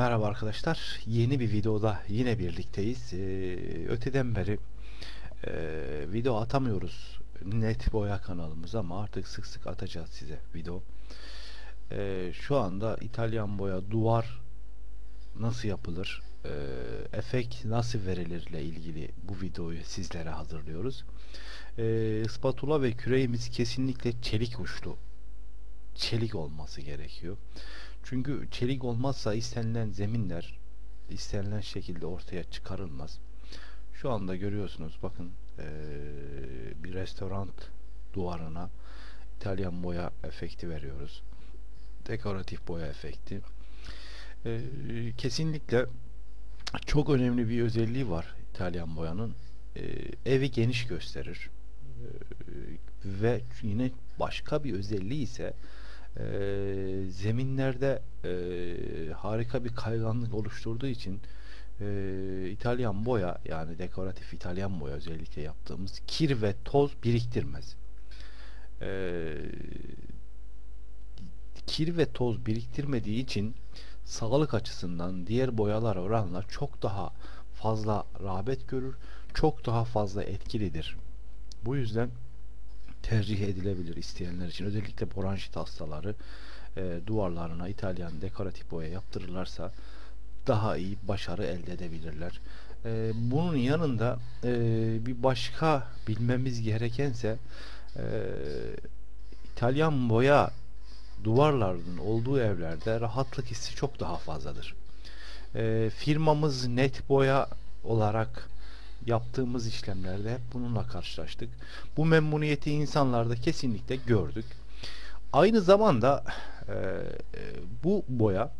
Merhaba arkadaşlar. Yeni bir videoda yine birlikteyiz. Ee, öteden beri e, video atamıyoruz Net Boya kanalımıza ama artık sık sık atacağız size video. Ee, şu anda İtalyan boya duvar nasıl yapılır, e, efekt nasıl verilir ile ilgili bu videoyu sizlere hazırlıyoruz. E, spatula ve küreğimiz kesinlikle çelik uçlu. Çelik olması gerekiyor. Çünkü çelik olmazsa istenilen zeminler istenilen şekilde ortaya çıkarılmaz. Şu anda görüyorsunuz bakın ee, bir restoran duvarına İtalyan boya efekti veriyoruz. Dekoratif boya efekti. Ee, kesinlikle çok önemli bir özelliği var İtalyan boyanın. Ee, evi geniş gösterir. Ee, ve yine başka bir özelliği ise e, zeminlerde e, harika bir kayganlık oluşturduğu için e, İtalyan boya yani dekoratif İtalyan boya özellikle yaptığımız kir ve toz biriktirmez. E, kir ve toz biriktirmediği için sağlık açısından diğer boyalar oranla çok daha fazla rağbet görür, çok daha fazla etkilidir. Bu yüzden tercih edilebilir isteyenler için. Özellikle bronşit hastaları e, duvarlarına İtalyan dekoratif boya yaptırırlarsa daha iyi başarı elde edebilirler. E, bunun yanında e, bir başka bilmemiz gerekense e, İtalyan boya duvarlarının olduğu evlerde rahatlık hissi çok daha fazladır. E, firmamız net boya olarak yaptığımız işlemlerde hep bununla karşılaştık. Bu memnuniyeti insanlarda kesinlikle gördük. Aynı zamanda e, bu boya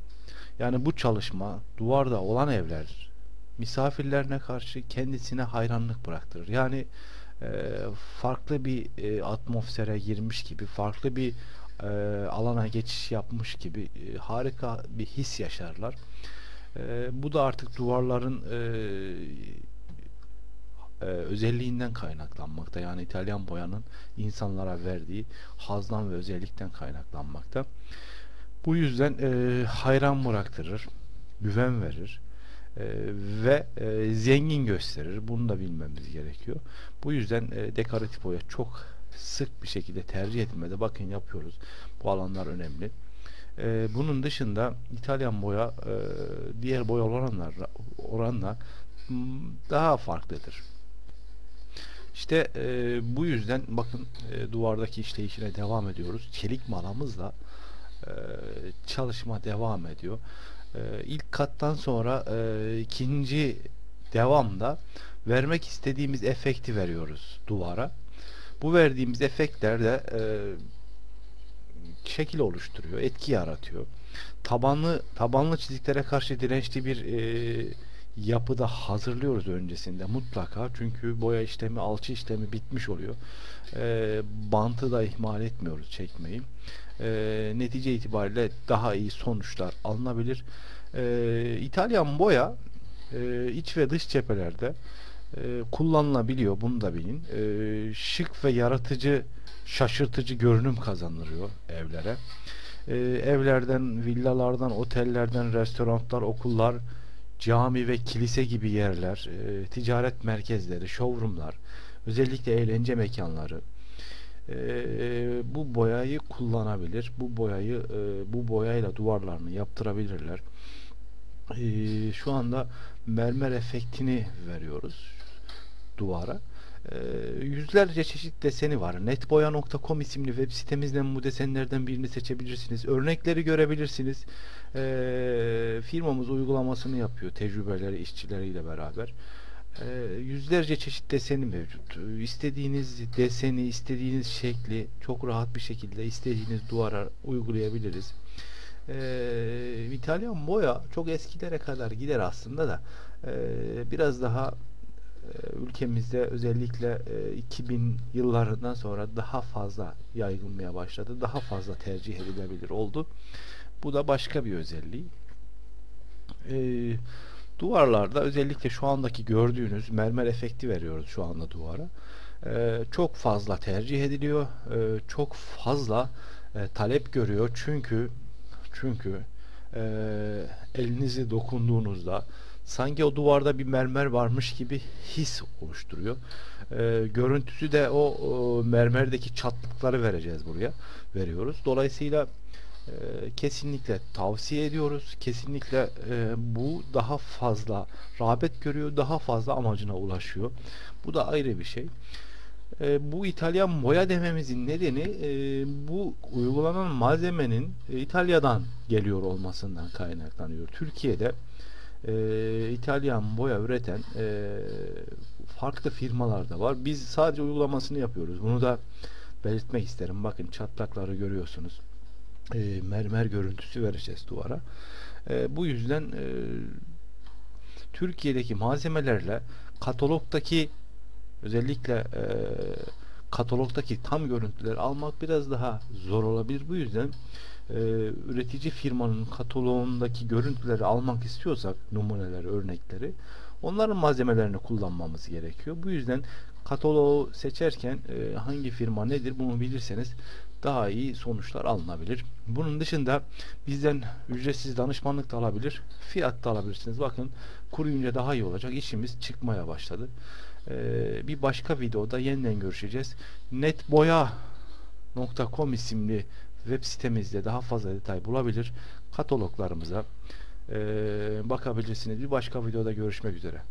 yani bu çalışma duvarda olan evler misafirlerine karşı kendisine hayranlık bıraktırır. Yani e, farklı bir e, atmosfere girmiş gibi, farklı bir e, alana geçiş yapmış gibi e, harika bir his yaşarlar. E, bu da artık duvarların e, e, özelliğinden kaynaklanmakta. Yani İtalyan boyanın insanlara verdiği hazdan ve özellikten kaynaklanmakta. Bu yüzden e, hayran bıraktırır, güven verir e, ve e, zengin gösterir. Bunu da bilmemiz gerekiyor. Bu yüzden e, dekoratif boya çok sık bir şekilde tercih edilmede. Bakın yapıyoruz. Bu alanlar önemli. E, bunun dışında İtalyan boya e, diğer boya oranlar oranla daha farklıdır. İşte e, bu yüzden bakın e, duvardaki işleyişine devam ediyoruz. Çelik malamızla e, çalışma devam ediyor. E, ilk kattan sonra e, ikinci devamda vermek istediğimiz efekti veriyoruz duvara. Bu verdiğimiz efektler de e, şekil oluşturuyor, etki yaratıyor. Tabanlı tabanlı çiziklere karşı dirençli bir e, yapıda hazırlıyoruz öncesinde mutlaka. Çünkü boya işlemi alçı işlemi bitmiş oluyor. E, bantı da ihmal etmiyoruz çekmeyi. E, netice itibariyle daha iyi sonuçlar alınabilir. E, İtalyan boya e, iç ve dış cephelerde e, kullanılabiliyor. Bunu da bilin. E, şık ve yaratıcı şaşırtıcı görünüm kazandırıyor evlere. E, evlerden villalardan otellerden restoranlar okullar cami ve kilise gibi yerler, e, ticaret merkezleri, showroomlar, özellikle eğlence mekanları e, bu boyayı kullanabilir. Bu boyayı e, bu boyayla duvarlarını yaptırabilirler. E, şu anda mermer efektini veriyoruz duvara. E, yüzlerce çeşit deseni var. Netboya.com isimli web sitemizden bu desenlerden birini seçebilirsiniz. Örnekleri görebilirsiniz. E, firmamız uygulamasını yapıyor tecrübeleri işçileriyle beraber. E, yüzlerce çeşit deseni mevcut. İstediğiniz deseni, istediğiniz şekli çok rahat bir şekilde istediğiniz duvara uygulayabiliriz. E, İtalyan boya çok eskilere kadar gider aslında da e, biraz daha ülkemizde özellikle 2000 yıllarından sonra daha fazla yaygınmaya başladı. Daha fazla tercih edilebilir oldu. Bu da başka bir özelliği. E, duvarlarda özellikle şu andaki gördüğünüz mermer efekti veriyoruz şu anda duvara. E, çok fazla tercih ediliyor. E, çok fazla e, talep görüyor. Çünkü çünkü e, elinizi dokunduğunuzda sanki o duvarda bir mermer varmış gibi his oluşturuyor. E, görüntüsü de o, o mermerdeki çatlıkları vereceğiz buraya. Veriyoruz. Dolayısıyla e, kesinlikle tavsiye ediyoruz. Kesinlikle e, bu daha fazla rağbet görüyor, daha fazla amacına ulaşıyor. Bu da ayrı bir şey. E, bu İtalyan boya dememizin nedeni e, bu uygulanan malzemenin e, İtalya'dan geliyor olmasından kaynaklanıyor. Türkiye'de e, İtalyan boya üreten e, farklı firmalar da var. Biz sadece uygulamasını yapıyoruz. Bunu da belirtmek isterim. Bakın çatlakları görüyorsunuz. E, mermer görüntüsü vereceğiz duvara. E, bu yüzden e, Türkiye'deki malzemelerle katalogdaki özellikle e, katalogdaki tam görüntüleri almak biraz daha zor olabilir. Bu yüzden e, üretici firmanın kataloğundaki görüntüleri almak istiyorsak numuneleri, örnekleri onların malzemelerini kullanmamız gerekiyor. Bu yüzden kataloğu seçerken e, hangi firma nedir bunu bilirseniz daha iyi sonuçlar alınabilir. Bunun dışında bizden ücretsiz danışmanlık da alabilir, fiyat da alabilirsiniz. Bakın kuruyunca daha iyi olacak. İşimiz çıkmaya başladı. Ee, bir başka videoda yeniden görüşeceğiz. netboya.com isimli web sitemizde daha fazla detay bulabilir. Kataloglarımıza bakabilirsiniz. Bir başka videoda görüşmek üzere.